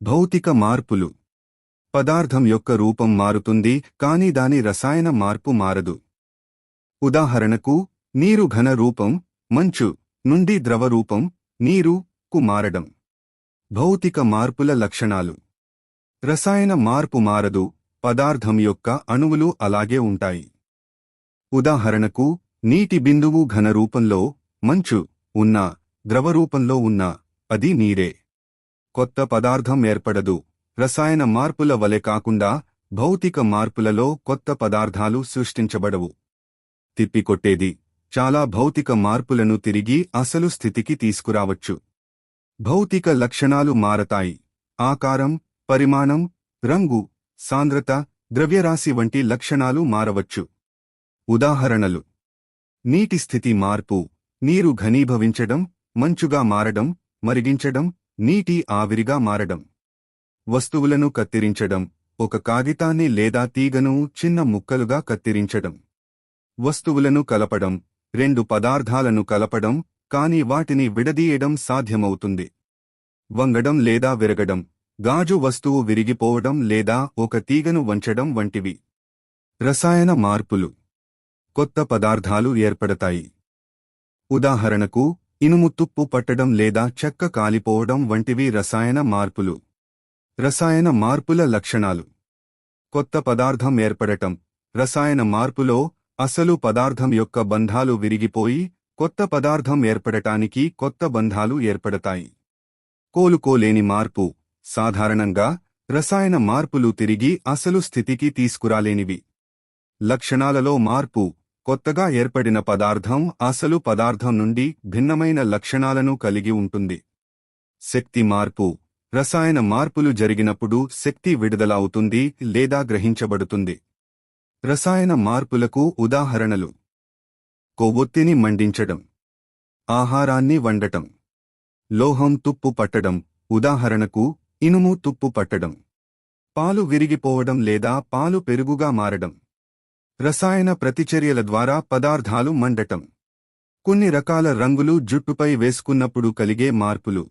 భౌతిక మార్పులు. పదార్థం యొక్క రూపం మారుతుంది కాని దాని రసాయన మార్పు మారదు. ఉదాహరణకు నీరు ఘన రూపం మంచు నుండి ద్రవ రూపం నీరు కు మారడం. భౌతిక మార్పుల లక్షణాలు. రసాయన మార్పు మారదు పదార్థం యొక్క అణువులు అలాగే ఉంటాయి. ఉదాహరణకు నీటి బిందువు ఘన రూపంలో మంచు ఉన్న ద్రవరూపంలో ఉన్నా అది నీరే. కొత్త పదార్థం ఏర్పడదు. రసాయన మార్పుల వలె కాకుండా భౌతిక మార్పులలో కొత్త పదార్థాలు సృష్టించబడవు. తిప్పికొట్టేది చాలా భౌతిక మార్పులను తిరిగి అసలు స్థితికి తీసుకురావచ్చు. భౌతిక లక్షణాలు మారతాయి. ఆకారం పరిమాణం రంగు సాంద్రత ద్రవ్యరాశి వంటి లక్షణాలు మారవచ్చు. ఉదాహరణలు. నీటి స్థితి మార్పు నీరు ఘనీభవించడం మంచుగా మారడం మరిగించడం నీటి ఆవిరిగా మారడం. వస్తువులను కత్తిరించడం ఒక కాగితాన్ని లేదా తీగను చిన్న ముక్కలుగా కత్తిరించడం. వస్తువులను కలపడం రెండు పదార్థాలను కలపడం కాని వాటిని విడదీయడం సాధ్యమవుతుంది. వంగడం లేదా విరగడం గాజు వస్తువు విరిగిపోవడం లేదా ఒక తీగను వంచడం వంటివి. రసాయన మార్పులు. కొత్త పదార్థాలు ఏర్పడతాయి. ఉదాహరణకు ఇనుము తుప్పు పట్టడం లేదా చెక్క కాలిపోవడం వంటివి రసాయన మార్పులు. రసాయన మార్పుల లక్షణాలు. కొత్త పదార్థం ఏర్పడటం. రసాయన మార్పులో అసలు పదార్థం యొక్క బంధాలు విరిగిపోయి కొత్త పదార్థం ఏర్పడటానికి కొత్త బంధాలు ఏర్పడతాయి. కోలుకోలేని మార్పు. సాధారణంగా రసాయన మార్పులు తిరిగి అసలు స్థితికి తీసుకురాలేనివి. లక్షణాలలో మార్పు. కొత్తగా ఏర్పడిన పదార్థం అసలు పదార్థం నుండి భిన్నమైన లక్షణాలను కలిగి ఉంటుంది. శక్తి మార్పు. రసాయన మార్పులు జరిగినప్పుడు శక్తి విడుదల అవుతుంది లేదా గ్రహించబడుతుంది. రసాయన మార్పులకు ఉదాహరణలు. కొవ్వొత్తిని మండించడం. ఆహారాన్ని వండటం. లోహం తుప్పు పట్టడం. ఉదాహరణకు ఇనుము తుప్పు పట్టడం. పాలు విరిగిపోవడం లేదా పాలు పెరుగుగా మారడం. రసాయన ప్రతిచర్యల ద్వారా పదార్థాలు మండటం. కొన్ని రకాల రంగులు జుట్టుపై వేసుకున్నప్పుడు కలిగే మార్పులు.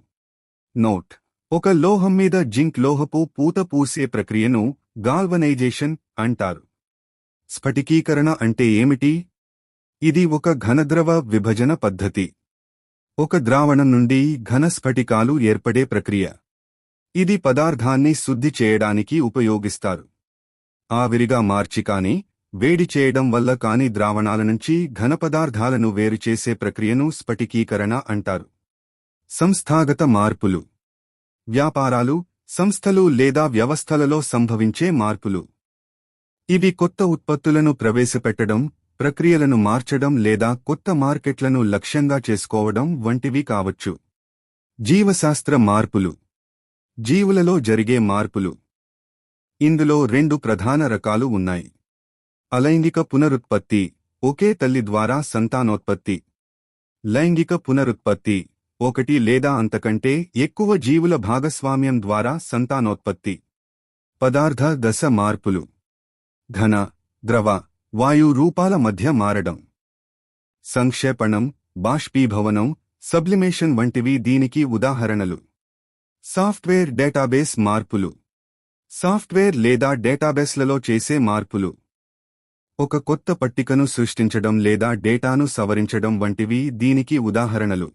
నోట్. ఒక లోహం మీద జింక్ లోహపు పూత పూసే ప్రక్రియను గాల్వనైజేషన్ అంటారు. స్ఫటికీకరణ అంటే ఏమిటి? ఇది ఒక ఘనద్రవ విభజన పద్ధతి. ఒక ద్రావణం నుండి ఘన స్ఫటికాలు ఏర్పడే ప్రక్రియ. ఇది పదార్థాన్ని శుద్ధి చేయడానికి ఉపయోగిస్తారు. ఆవిరిగా మార్చి కాని వేడి చేయడం వల్ల కాని ద్రావణాల నుంచి ఘనపదార్థాలను వేరుచేసే ప్రక్రియను స్ఫటికీకరణ అంటారు. సంస్థాగత మార్పులు. వ్యాపారాలు సంస్థలు లేదా వ్యవస్థలలో సంభవించే మార్పులు. ఇవి కొత్త ఉత్పత్తులను ప్రవేశపెట్టడం ప్రక్రియలను మార్చడం లేదా కొత్త మార్కెట్లను లక్ష్యంగా చేసుకోవడం వంటివి కావచ్చు. జీవశాస్త్ర మార్పులు. జీవులలో జరిగే మార్పులు. ఇందులో రెండు ప్రధాన రకాలు ఉన్నాయి. అలైంగిక పునరుత్పత్తి ఒకే తల్లి ద్వారా సంతానోత్పత్తి లైంగిక పునరుత్పత్తి ఒకటి లేదా అంతకంటే ఎక్కువ జీవుల భాగస్వామ్యం ద్వారా సంతానోత్పత్తి పదార్థ దశ మార్పులు ఘన ద్రవ వాయు రూపాల మధ్య మారడం సంక్షేపణం బాష్పీభవనం సబ్లిమేషన్ వంటివి దీనికి ఉదాహరణలు సాఫ్ట్వేర్ డేటాబేస్ మార్పులు సాఫ్ట్వేర్ లేదా డేటాబేస్లలో చేసే మార్పులు ఒక కొత్త పట్టికను సృష్టించడం లేదా డేటాను సవరించడం వంటివి దీనికి ఉదాహరణలు.